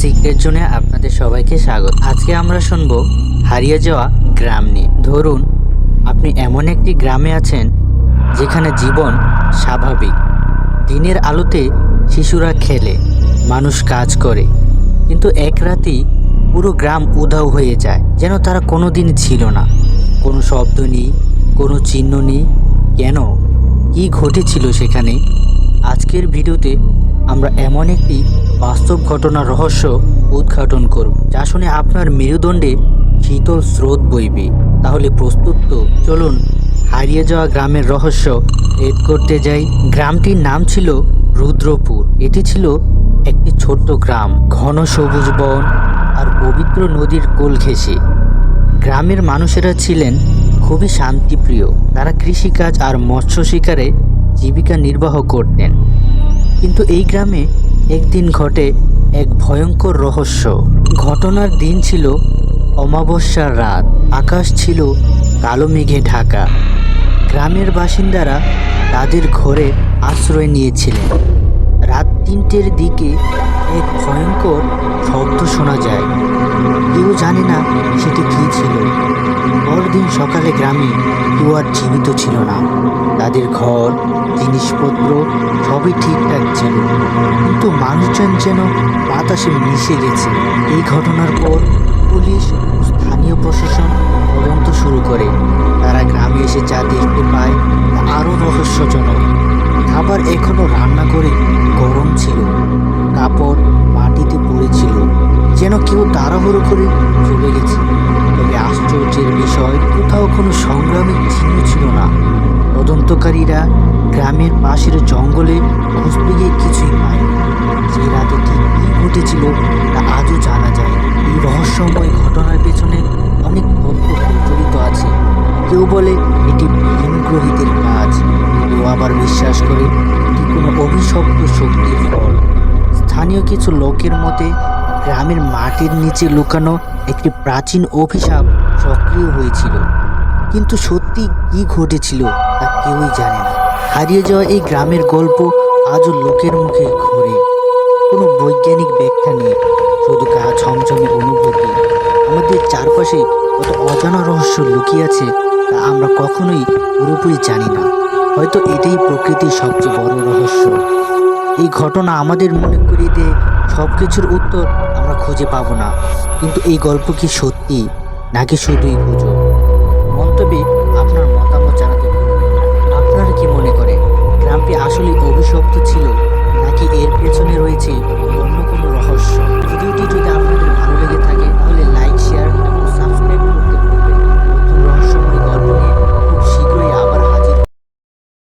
Secret জোনে আপনাদের সবাইকে স্বাগত। আজকে আমরা শুনব হারিয়ে যাওয়া গ্রাম নিয়ে। ধরুন, আপনি এমন একটি গ্রামে আছেন যেখানে জীবন স্বাভাবিক। দিনের আলোতে শিশুরা খেলে, মানুষ কাজ করে, কিন্তু এক রাতেই পুরো গ্রাম উধাও হয়ে যায়, যেন তারা কোনো দিন ছিল না। কোনো শব্দ নেই, কোনো চিহ্ন নেই। কেন? কি ঘটেছিল সেখানে? আজকের ভিডিওতে আমরা এমন একটি বাস্তব ঘটনার রহস্য উদ্ঘাটন করব, যা শুনে আপনার মেরুদণ্ডে শীতল স্রোত বইবে। তাহলে প্রস্তুত তো? চলুন, হারিয়ে যাওয়া গ্রামের রহস্য এড করতে যাই। গ্রামটির নাম ছিল রুদ্রপুর। এটি ছিল একটি ছোট্ট গ্রাম, ঘন সবুজ বন আর পবিত্র নদীর কোল ঘেঁষে। গ্রামের মানুষেরা ছিলেন খুবই শান্তিপ্রিয়। তারা কৃষিকাজ আর মৎস্য শিকারে জীবিকা নির্বাহ করতেন। কিন্তু এই গ্রামে একদিন ঘটে এক ভয়ঙ্কর রহস্য। ঘটনার দিন ছিল অমাবস্যার রাত। আকাশ ছিল কালো মেঘে ঢাকা। গ্রামের বাসিন্দারা তাদের ঘরে আশ্রয় নিয়েছিলেন। রাত তিনটের দিকে এক ভয়ঙ্কর শব্দ শোনা যায়। কেউ জানে না সেটি কী ছিল। পরদিন সকালে গ্রামে কেউ আর জীবিত ছিল না। তাদের ঘর, জিনিসপত্র সবই ঠিকঠাক ছিল। কিন্তু মানুষজন যেন বাতাসে মিশে গেছে। এই ঘটনার পর পুলিশ স্থানীয় প্রশাসন তদন্ত শুরু করে। তারা গ্রামে এসে যা দেখতে পায় তা আরও রহস্যজনক। খাবার এখনও রান্না করে গরম ছিল। কাপড় মাটিতে পড়েছিল। যেন কেউ তাড়াহুড়ো করে চলে গেছে। বিষয় কোথাও কোনো সংগ্রামের চিহ্ন ছিল না। তদন্তকারীরা গ্রামের পাশের জঙ্গলে খুঁজতে গিয়ে কিছুই পায় সেই রাতে ঠিক কী ঘটেছিল তা আজও জানা যায় এই রহস্যময় ঘটনার পেছনে অনেক তথ্য প্রচলিত আছে। কেউ বলে এটি ভিনগ্রহীদের কাজ। কেউ আবার বিশ্বাস করে এটি কোনো অভিশপ্ত শক্তির ফল। স্থানীয় কিছু লোকের মতে গ্রামের মাটির নিচে লুকানো একটি প্রাচীন অভিশাপ সক্রিয় হয়েছিল। কিন্তু সত্যি কি ঘটেছিল তা কেউই জানে না। হারিয়ে যাওয়া এই গ্রামের গল্প আজও লোকের মুখে ঘোরে। কোনো বৈজ্ঞানিক ব্যাখ্যা নেই, শুধু গা ছমছমে অনুভূতি। আমাদের চারপাশে কত অজানা রহস্য লুকিয়ে আছে তা আমরা কখনোই পুরোপুরি জানি না। হয়তো এটাই প্রকৃতির সবচেয়ে বড় রহস্য। এই ঘটনা আমাদের মনে করিয়ে দেয় সব কিছুর উত্তর আমরা খুঁজে পাবো না। কিন্তু এই গল্প কি সত্যি, নাকি শুধুই গুজব?